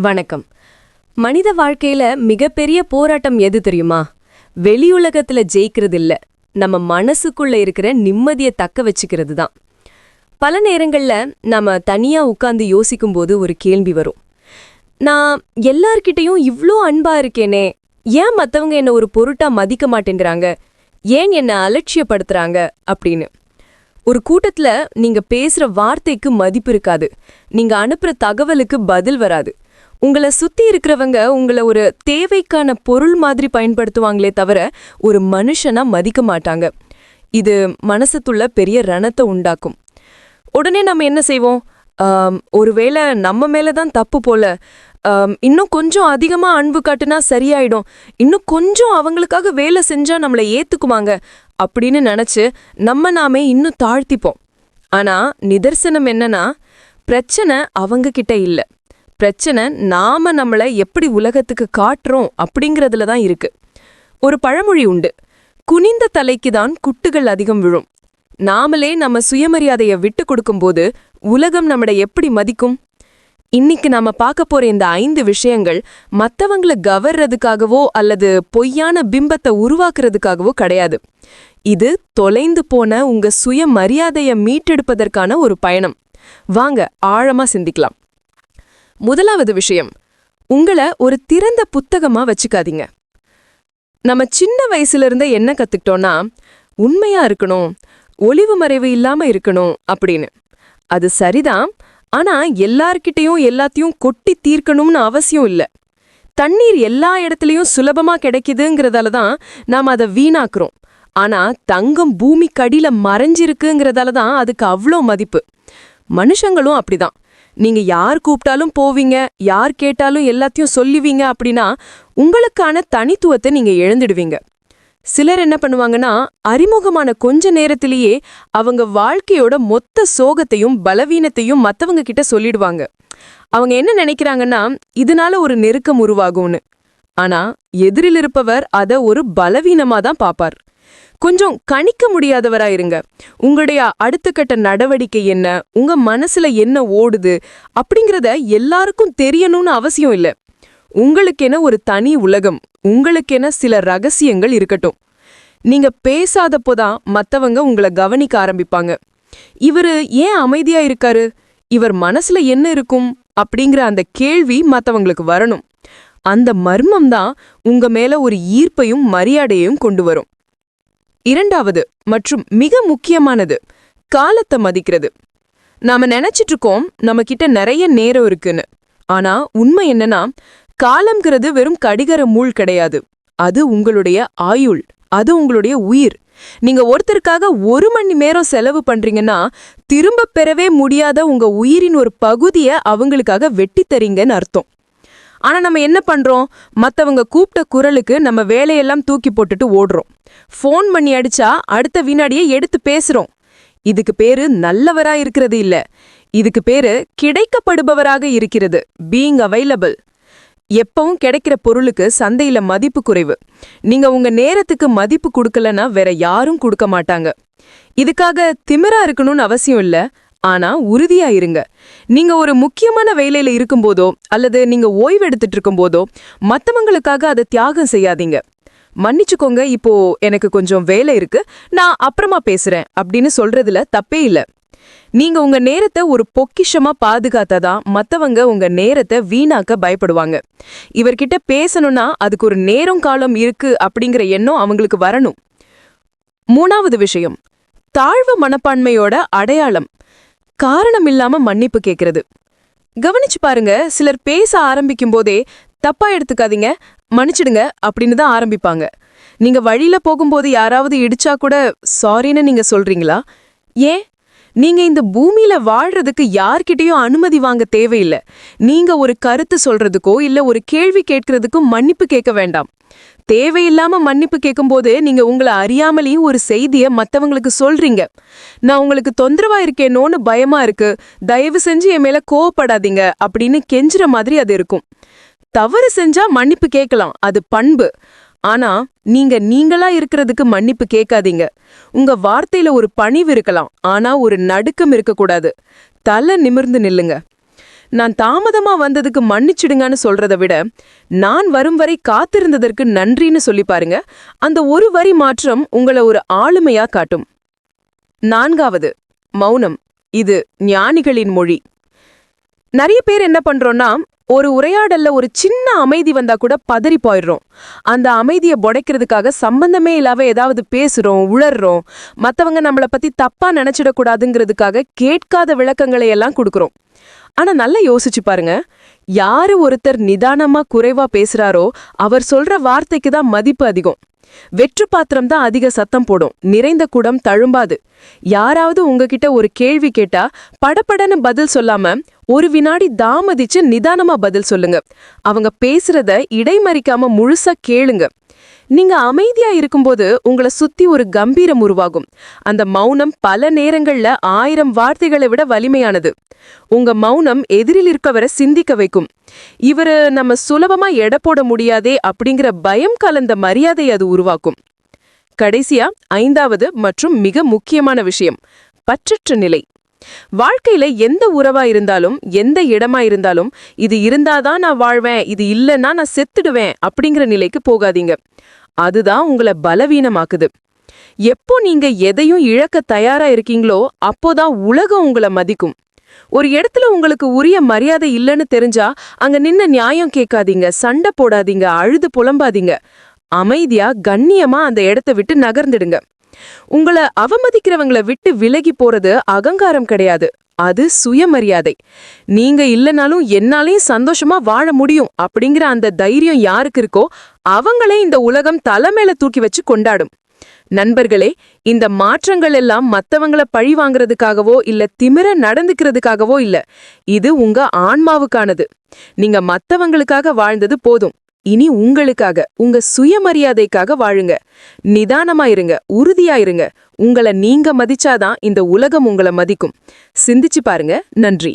வணக்கம். மனித வாழ்க்கையில மிகப்பெரிய போராட்டம் எது தெரியுமா? வெளியுலகத்துல ஜெயிக்கிறது இல்ல நம்ம மனசுக்குள்ள இருக்கிற நிம்மதியை தக்க வச்சுக்கிறது தான் பல நேரங்கள்ல நாம தனியா உட்கார்ந்து யோசிக்கும்போது ஒரு கேள்வி வரும். நான் எல்லார்கிட்டையும் இவ்ளோ அன்பா இருக்கேனே ஏன் மத்தவங்க என்ன ஒரு பொருட்டா மதிக்க மாட்டேங்கிறாங்க? ஏன் என்ன அலட்சியப்படுத்துறாங்க? அப்படின்னு. ஒரு கூட்டத்துல நீங்க பேசுற வார்த்தைக்கு மதிப்பு இருக்காது. நீங்க அனுப்புற தகவலுக்கு பதில் வராது. உங்களை சுத்தி இருக்கிறவங்க உங்களை ஒரு தேவைக்கான பொருள் மாதிரி பயன்படுத்துவாங்களே தவிர ஒரு மனுஷனா மதிக்க மாட்டாங்க. இது மனசுக்குள்ள பெரிய ரணத்தை உண்டாக்கும். உடனே நம்ம என்ன செய்வோம்? ஒருவேளை நம்ம மேலே தான் தப்பு போல. இன்னும் கொஞ்சம் அதிகமாக அன்பு காட்டுனா சரியாயிடும். இன்னும் கொஞ்சம் அவங்களுக்காக வேலை செஞ்சால் நம்மளை ஏற்றுக்குவாங்க அப்படின்னு நினச்சி நம்ம நாமே இன்னும் தாழ்த்திப்போம். ஆனால் நிதர்சனம் என்னன்னா பிரச்சனை அவங்கக்கிட்ட இல்லை. பிரச்சனை நாம நம்மளை எப்படி உலகத்துக்கு காட்டுறோம் அப்படிங்கறதுல தான் இருக்கு. ஒரு பழமொழி உண்டு. குனிந்த தலைக்கு தான் குட்டுகள் அதிகம் விழும். நாமளே நம்ம சுயமரியாதையை விட்டு கொடுக்கும்போது உலகம் நம்மளை எப்படி மதிக்கும்? இன்னைக்கு நாம பார்க்க போற இந்த ஐந்து விஷயங்கள் மத்தவங்கள கவர்றதுக்காகவோ அல்லது பொய்யான பிம்பத்தை உருவாக்குறதுக்காகவோ கிடையாது. இது தொலைந்து போன உங்க சுயமரியாதையை மீட்டெடுப்பதற்கான ஒரு பயணம். வாங்க ஆழமா சிந்திக்கலாம். முதலாவது விஷயம் உங்கள ஒரு திறந்த புத்தகமா வச்சுக்காதீங்க. நம்ம சின்ன வயசுல இருந்தே என்ன கத்துக்கிட்டோம்னா உண்மையா இருக்கணும் ஒளிவு மறைவு இல்லாம இருக்கணும் அப்படின்னு. அது சரிதான் ஆனா எல்லார்கிட்டயும் எல்லாத்தையும் கொட்டி தீர்க்கணும்னு அவசியம் இல்லை. தண்ணீர் எல்லா இடத்துலையும் சுலபமா கிடைக்குதுங்கிறதால தான் நாம அதை வீணாக்குறோம். ஆனா தங்கம் பூமிக்கடியில மறைஞ்சிருக்குங்கிறதால தான் அதுக்கு அவ்வளோ மதிப்பு. மனுஷங்களும் அப்படிதான். நீங்க யார் கூப்பிட்டாலும் போவீங்க யார் கேட்டாலும் எல்லாத்தையும் சொல்லுவீங்க அப்படின்னா உங்களுக்கான தனித்துவத்தை நீங்க இழந்துடுவீங்க. சிலர் என்ன பண்ணுவாங்கன்னா அறிமுகமான கொஞ்ச நேரத்திலேயே அவங்க வாழ்க்கையோட மொத்த சோகத்தையும் பலவீனத்தையும் மத்தவங்க கிட்ட சொல்லிடுவாங்க. அவங்க என்ன நினைக்கிறாங்கன்னா இதனால ஒரு நெருக்கம் உருவாகும்னு. ஆனா எதிரில் இருப்பவர் அத ஒரு பலவீனமா தான் பாப்பார் கொஞ்சம் கணிக்க முடியாதவரா இருங்க. உங்களுடைய அடுத்த கட்ட நடவடிக்கை என்ன? உங்க மனசுல என்ன ஓடுது? அப்படிங்கிறத எல்லாருக்கும் தெரியணும்னு அவசியம் இல்லை. உங்களுக்கென ஒரு தனி உலகம் உங்களுக்கென சில ரகசியங்கள் இருக்கட்டும். நீங்க பேசாதப்போதான் மத்தவங்க உங்களை கவனிக்க ஆரம்பிப்பாங்க. இவரு ஏன் அமைதியா இருக்காரு? இவர் மனசுல என்ன இருக்கும்? அப்படிங்கிற அந்த கேள்வி மத்தவங்களுக்கு வரணும். அந்த மர்மம் தான் உங்க மேல ஒரு ஈர்ப்பையும் மரியாதையையும் கொண்டு வரும். இரண்டாவது மற்றும் மிக முக்கியமானது காலத்தை மதிக்கிறது. நாம நினைச்சிட்டு இருக்கோம் நம்ம கிட்ட நிறைய நேரம் இருக்குன்னு. ஆனா உண்மை என்னன்னா காலம்ங்கிறது வெறும் கடிகர மூள் கிடையாது. அது உங்களுடைய ஆயுள் அது உங்களுடைய உயிர். நீங்க ஒருத்தருக்காக ஒரு மணி நேரம் செலவு பண்றீங்கன்னா திரும்ப பெறவே முடியாத உங்க உயிரின் ஒரு பகுதியை அவங்களுக்காக வெட்டி தரீங்கன்னு அர்த்தம். ஆனா நம்ம என்ன பண்றோம்? மத்தவங்க கூப்பிட்ட குரலுக்கு நம்ம வேலையெல்லாம் தூக்கி போட்டுட்டு ஓடுறோம். ஃபோன் பண்ணி அடிச்சா அடுத்த வினாடியே எடுத்து பேசுறோம். இதுக்கு பேரு நல்லவரா இருக்கிறது இல்ல. இதுக்கு பேரு கிடைக்கப்படுபவராக இருக்கிறது. பீயிங் அவைலபிள் எப்பவும் கிடைக்கிற பொருளுக்கு சந்தையில மதிப்பு குறைவு. நீங்க உங்க நேரத்துக்கு மதிப்பு கொடுக்கலன்னா வேற யாரும் கொடுக்க மாட்டாங்க. இதுக்காக திமிரா இருக்கணும்னு அவசியம் இல்ல. ஆனா உறுதியா இருங்க. நீங்க ஒரு முக்கியமான வேலையில இருக்கும்போதோ அல்லது நீங்க ஓய்வு எடுத்துட்டு இருக்கும்போதோ மத்தவங்களுக்காக அதை தியாகம் செய்யாதீங்க. மன்னிச்சுக்கோங்க இப்போ எனக்கு கொஞ்சம் வேலை இருக்கு. நான் அப்புறமா பேசுறேன் அப்படின்னு சொல்றதுல தப்பே இல்ல. நீங்க உங்க நேரத்தை ஒரு பொக்கிஷமா பாதுகாத்தாதான் மத்தவங்க உங்க நேரத்தை வீணாக்க பயப்படுவாங்க. இவர்கிட்ட பேசணும்னா அதுக்கு ஒரு நேரம் காலம் இருக்கு அப்படிங்கிற எண்ணம் அவங்களுக்கு வரணும். மூணாவது விஷயம் தாழ்வு மனப்பான்மையோட அடையாளம். காரணம் இல்லாம மன்னிப்பு கேக்குறது. கவனிச்சு பாருங்க சிலர் பேச ஆரம்பிக்கும் போதே தப்பா எடுத்துக்காதீங்க மன்னிச்சிடுங்க அப்படின்னு தான் ஆரம்பிப்பாங்க. நீங்க வழியில போகும்போது யாராவது இடிச்சா கூட சாரின்னு நீங்க சொல்றீங்களா? ஏன்? நீங்க இந்த பூமியில வாழ்றதுக்கு யார்கிட்டயும் அனுமதி வாங்க தேவையில்ல. நீங்க ஒரு கருத்து சொல்றதுக்கோ இல்ல ஒரு கேள்வி கேட்கறதுக்கோ மன்னிப்பு கேட்க வேண்டாம். தேவையில்லாம மன்னிப்பு கேட்கும்போது நீங்க உங்களை அறியாமலேயும் ஒரு செய்திய மத்தவங்களுக்கு சொல்றீங்க. நான் உங்களுக்கு தொந்தரவா இருக்கேனோன்னு பயமா இருக்கு. தயவு செஞ்சு என் மேல கோவப்படாதீங்க அப்படின்னு கெஞ்சுற மாதிரி அது இருக்கும். தவறு செஞ்சா மன்னிப்பு கேட்கலாம். அது பண்பு. ஆனா நீங்க நீங்களா இருக்கிறதுக்கு மன்னிப்பு கேட்காதீங்க. உங்க வார்த்தையில ஒரு பணிவு இருக்கலாம் ஆனா ஒரு நடுக்கம் இருக்கக்கூடாது. தலை நிமிர்ந்து நில்லுங்க. நான் தாமதமா வந்ததுக்கு மன்னிச்சிடுங்கன்னு சொல்றதை விட நான் வரும் வரை காத்திருந்ததற்கு நன்றின்னு சொல்லி பாருங்க. அந்த ஒரு வரி மாற்றம் உங்களை ஒரு ஆளுமையா காட்டும். நான்காவது மௌனம். இது ஞானிகளின் மொழி. நிறைய பேர் என்ன பண்றோம்னா ஒரு உரையாடல்ல ஒரு சின்ன அமைதி வந்தா கூட பதறி போயிடுறோம். அந்த அமைதியை புடைக்கிறதுக்காக சம்பந்தமே இல்லாம ஏதாவது பேசுறோம் உளர்றோம். மத்தவங்க நம்மள பத்தி தப்பா நினைச்சிடக்கூடாதுங்கிறதுக்காக கேட்காத விளக்கங்களை எல்லாம் கொடுக்கறோம். ஆனா நல்லா யோசிச்சு பாருங்க. யாரு ஒருத்தர் நிதானமா குறைவா பேசுறாரோ அவர் சொல்ற வார்த்தைக்கு தான் மதிப்பு அதிகம். வெற்று பாத்திரம் தான் அதிக சத்தம் போடும். நிறைந்த குடம் தழும்பாது. யாராவது உங்ககிட்ட ஒரு கேள்வி கேட்டா படபடன்னு பதில் சொல்லாம ஒரு வினாடி தாமதிச்சு நிதானமா பதில் சொல்லுங்க. அவங்க பேசுறத இடைமறிக்காம முழுசா கேளுங்க. நீங்க அமைதியா இருக்கும்போது உங்களை சுத்தி ஒரு கம்பீரம் உருவாகும். அந்த மௌனம் பல நேரங்கள்ல ஆயிரம் வார்த்தைகளை விட வலிமையானது. உங்க மௌனம் எதிரில் இருக்கவரை சிந்திக்க வைக்கும். இவரு நம்ம சுலபமா எடை போட முடியாதே அப்படிங்கிற பயம் கலந்த மரியாதை அது உருவாக்கும். கடைசியா ஐந்தாவது மற்றும் மிக முக்கியமான விஷயம் பற்றற்ற நிலை. வாழ்க்கையில எந்த உறவா இருந்தாலும் எந்த இடமா இருந்தாலும் இது இருந்தாதான் நான் வாழ்வேன் இது இல்லைன்னா நான் செத்துடுவேன் அப்படிங்கிற நிலைக்கு போகாதீங்க. அதுதான் உங்களை பலவீனமாக்குது. எப்போ நீங்க எதையும் இழக்க தயாரா இருக்கீங்களோ அப்போதான் உலகம் உங்களை மதிக்கும். ஒரு இடத்துல உங்களுக்கு உரிய மரியாதை இல்லைன்னு தெரிஞ்சா அங்க நின்ன நியாயம் கேட்காதீங்க சண்டை போடாதீங்க அழுது புலம்பாதீங்க. அமைதியா கண்ணியமா அந்த இடத்த விட்டு நகர்ந்துடுங்க. உங்களை அவமதிக்கிறவங்களை விட்டு விலகி போறது அகங்காரம் கிடையாது. அது சுயமரியாதை. நீங்க இல்லனாலும் என்னாலையும் சந்தோஷமா வாழ முடியும் அப்படிங்கிற அந்த தைரியம் யாருக்கு இருக்கோ அவங்களே இந்த உலகம் தலைமையில தூக்கி வச்சு கொண்டாடும். நண்பர்களே இந்த மாற்றங்கள் எல்லாம் மத்தவங்கள பழி வாங்குறதுக்காகவோ இல்ல திமிர நடந்துக்கிறதுக்காகவோ இல்ல. இது உங்க ஆன்மாவுக்கானது. நீங்க மத்தவங்களுக்காக வாழ்ந்தது போதும். இனி உங்களுக்காக உங்க சுயமரியாதைக்காக வாழுங்க. நிதானமா இருங்க உறுதியா இருங்க உங்களை நீங்க மதிச்சாதான் இந்த உலகம் உங்களை மதிக்கும். சிந்திச்சு பாருங்க. நன்றி.